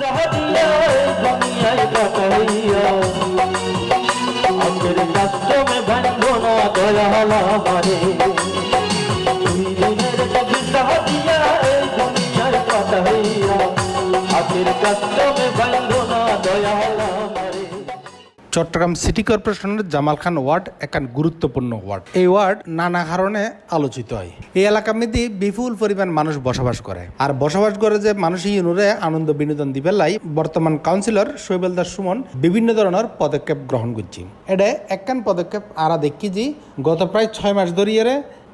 सहदी Chittagong city কর্পোরেশনের Jamal Khan word একান গুরুত্বপূর্ণ word. এই ওয়ার্ড নানা কারণে আলোচিত হয়। এই এলাকা মধ্যে বিপুল পরিমাণ মানুষ বসবাস করে। আর বসবাস করে যে মানুষ ইউনুরে আনন্দ বিনোদন দিবে লাই বর্তমান কাউন্সিলর শৈবেল দাস সুমন বিভিন্ন ধরনের পদক্ষেপ গ্রহণ করছি এটা একখান পদক্ষেপ আরা দেখি যে গত প্রায় ছয় মাস ধরিয়ে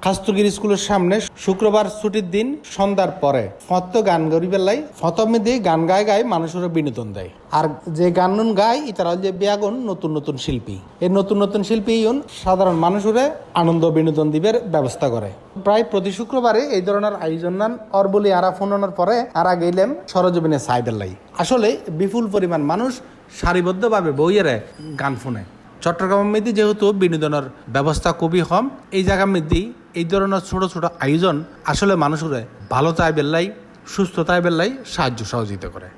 খাস্তগিরি স্কুলের সামনে শুক্রবার ছুটির দিন সন্ধ্যার পরে ফত গান গরি বেলাই ফতমে দিয়ে গান গায় গায় মানুষের বিনোদন দেয়। আর যে গান নুন গায়, ইতারা যে বিয়াগুন নতুন নতুন শিল্পী। এই নতুন নতুন শিল্পী ইউন সাধারণ মানুষের আনন্দ বিনোদন দিবের ব্যবস্থা করে। প্রায় প্রতি শুক্রবারে এই ধরনের আয়োজন নান অর বলি আরা ফোনানোর পরে আরা গেলাম সরজমিনে সাইবেলাই আসলে বিপুল পরিমাণ মানুষ সারিবদ্ধভাবে বইয়েরে গান শুনে চট্টগ্রামের মধ্যে যেহেতু বিনোদনের ব্যবস্থা খুবই কম, এই জায়গার মধ্যে এই ধরনের ছোট ছোট আয়োজন আসলে মানুষের ভালো তাই বেল্লাই, সুস্থতায় বেল্লাই সাহায্য সহযোগিতা করে।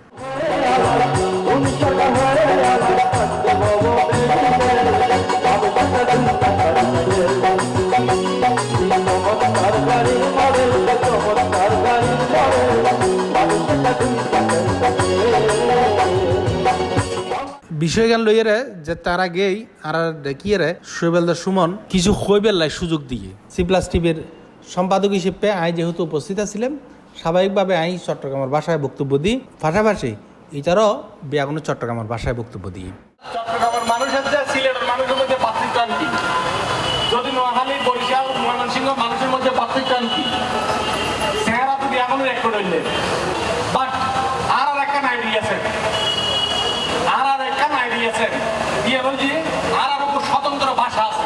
বিষয় জ্ঞান লইয়ারে যে তারা গেই আর দেখিয়ে রে শৈবেলদার সুমন কিছু হইবেল্লাই সুযোগ দিয়ে। সি প্লাস টিভির সম্পাদক হিসেবে আই যেহেতু উপস্থিত আছিলাম, স্বাভাবিকভাবে আই চট্টগ্রামের ভাষায় বক্তব্য দিই। পাশাপাশি এটারও বিয়াগুনো চট্টগ্রামের ভাষায় বক্তব্য দিই। চট্টগ্রামের মানুষের যে সিলেটের মানুষের মধ্যে যদি নোয়াখালী, বরিশাল, ময়মনসিংহ মানুষের মধ্যে করে হইলে বাট আর আর একটা আইডি আছে আর আর একটা আইডি আছে দিয়ে বলছি আর আর খুব স্বতন্ত্র ভাষা আছে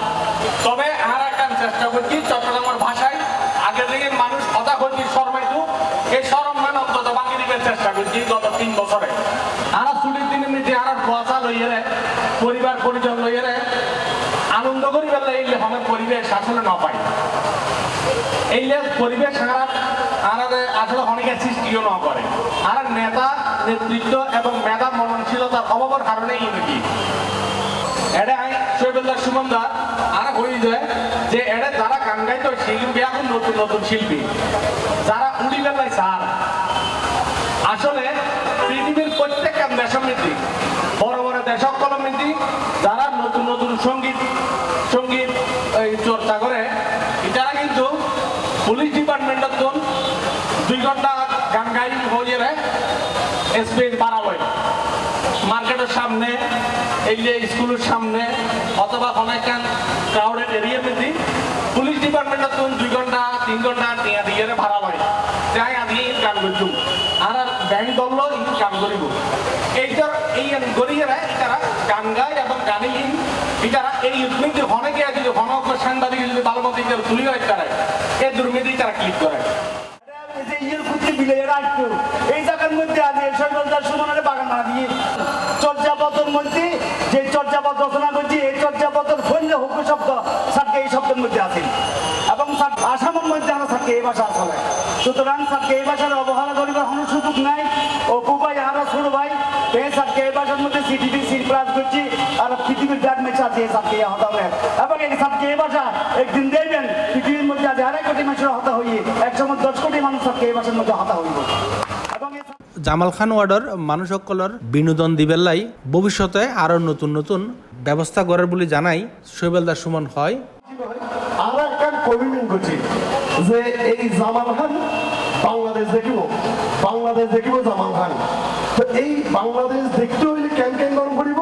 তবে আর একটা চেষ্টা করছি চট্টগ্রামের ভাষায় আগে থেকে মানুষ কথা করছি শর্মাইতু এই সম্মান অন্তত বাকি দিবের চেষ্টা করছি গত তিন বছরে। আর ছুটির দিনে নিজে আর কুয়াশা লইয়ে পরিবার পরিজন লইয়ে আনন্দ করিবার লাগে এইলে আমার পরিবেশ আসলে না পাই। এইলে পরিবেশ খারাপ আর আসলে অনেকের সৃষ্টিও না করে। আর নেতা, নেতৃত্ব এবং মেধা মননশীলতার অভাবের কারণে এই নাকি। এটা আই শৈবদার সুমন্দা, আর হয়ে যায় যে এটা যারা গান গাইতো শিল্পী এখন নতুন নতুন শিল্পী। যারা উড়ি বেলায় স্যার আসলে পৃথিবীর প্রত্যেকটা দেশমিতি বড় দেশকলমিতি যারা নতুন নতুন সংগীত সংগীত, এই চর্চা করে, এটারা কিন্তু পুলিশ ডিপার্টমেন্টের জন দুই ঘণ্টা গান গাই হয়ে স্পেস বাড়াবে। মার্কেটের সামনে, এই যে স্কুলের সামনে, অথবা অনেকখান ক্রাউডেড এরিয়ার মধ্যে পুলিশ ডিপার্টমেন্টের তখন দুই ঘণ্টা, তিন ঘণ্টা দিয়ে ভাড়া হয় যাই আমি গান আর ব্যাংক দল ই কাম করিব। এইটার এই গরিয়েরা তারা গান গায় এবং গানে ইন ইতারা এই দুর্নীতি অনেকে যদি অনক সাংবাদিক যদি ভালো মতো ইতারা তুলি হয়, তারা এই দুর্নীতি তারা ক্লিক করে। এই জায়গার মধ্যে আছে সৈকলদার সুমনের বাগান না দিয়ে চর্যাপতর মধ্যে, যে চর্যাপদ রচনা করছি, এই চর্যাপতর ফৈন্য হুকু শব্দ। সারকে এই শব্দের মধ্যে আছে। মধ্যে এই ভাষা চলে সুতরাং সারকে এই ভাষার অবহেলা করিবার কোনো সুযোগ নাই। ও কুবাই আরা ছোট ভাই এই সারকে এই ভাষার মধ্যে সিটিভি সি ক্লাস করছি আর পৃথিবীর ব্যাগ মেচা দিয়ে সারকে হতা হবে। এবং এই সারকে এই ভাষা একদিন দেখবেন পৃথিবীর মধ্যে আছে আড়াই কোটি মানুষের হতা হইয়ে একসময় দশ কোটি মানুষ সারকে এই ভাষার মধ্যে হতা হইব। জামাল খান ওয়ার্ডর মানুষ সকলের বিনোদন দিবেলাই ভবিষ্যতে আরও নতুন নতুন ব্যবস্থা করার বলে জানাই শৈবেলদার সুমন হয়। আর একটা করছি। যে এই জামাল খান বাংলাদেশ দেখিব বাংলাদেশ দেখিব জামাল খান। তো এই বাংলাদেশ দেখতে হইলে কেন কেন গরম করিব?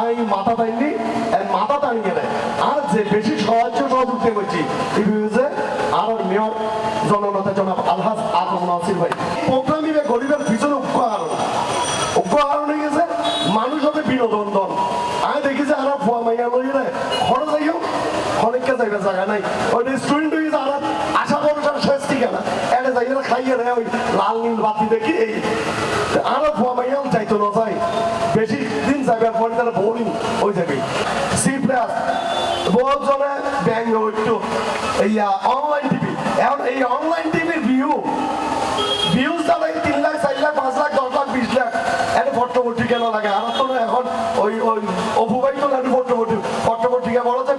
আই মাথা টাইনি মাথা টানিয়ে দেয় আর যে বেশি সাহায্য সহযোগিতা করছি যে আর মেয়র জননেতা জনাব আলহাজ আলম নাসির ভাই। প্রোগ্রামিং গরিবের পিছনে উক্ষ কারণ হয়ে গেছে মানুষ হবে বিনোদন দল আমি দেখি যে আর ফুয়া মাইয়া লই রে খরচ যাইও, অনেককে যাইবে জায়গা নাই। ওই স্টুডেন্ট হয়ে রে ওই লাল নীল বাতি দেখি এই আর ফুয়া মাইয়াও যাইতো না যাই বেশি দিন যাবে পরে তারা বোরিং হয়ে যাবে সি প্লাস বহুত জনে ব্যাঙ্গ একটু। এই অনলাইন টিভি এখন এই অনলাইন টিভির ভিউ ভিউজ দাঁড়াই তিন লাখ, চার লাখ, পাঁচ লাখ, দশ লাখ, বিশ লাখ পত্রিকা না লাগে? আর তো এখন ওই ওই অপুবাই তো লাগে পত্র পত্রিকা বড় যে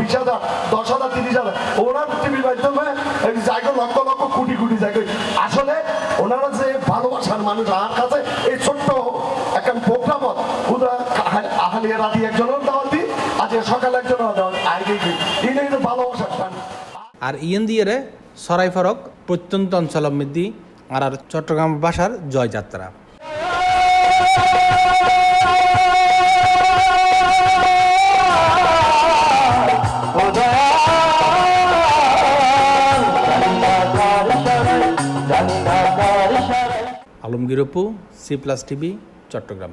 বিশ হাজার, দশ হাজার, তিরিশ হাজার। ওনার টিভির মাধ্যমে ওনারা যে ভালোবাসার মানুষ আর কাছে। এই ছোট্ট একটা প্রোগ্রামত আহালিয়া রাতি একজনের দাওয়াত দিই। আজ সকালে একজনের দাওয়াত আগে এই কিন্তু ভালোবাসার। আর ইয়েন সরাই ফরক প্রত্যন্ত অঞ্চল মধ্যে আর আর চট্টগ্রাম বাসার জয়যাত্রা। Alamgir Apu C plus TV Chittagong.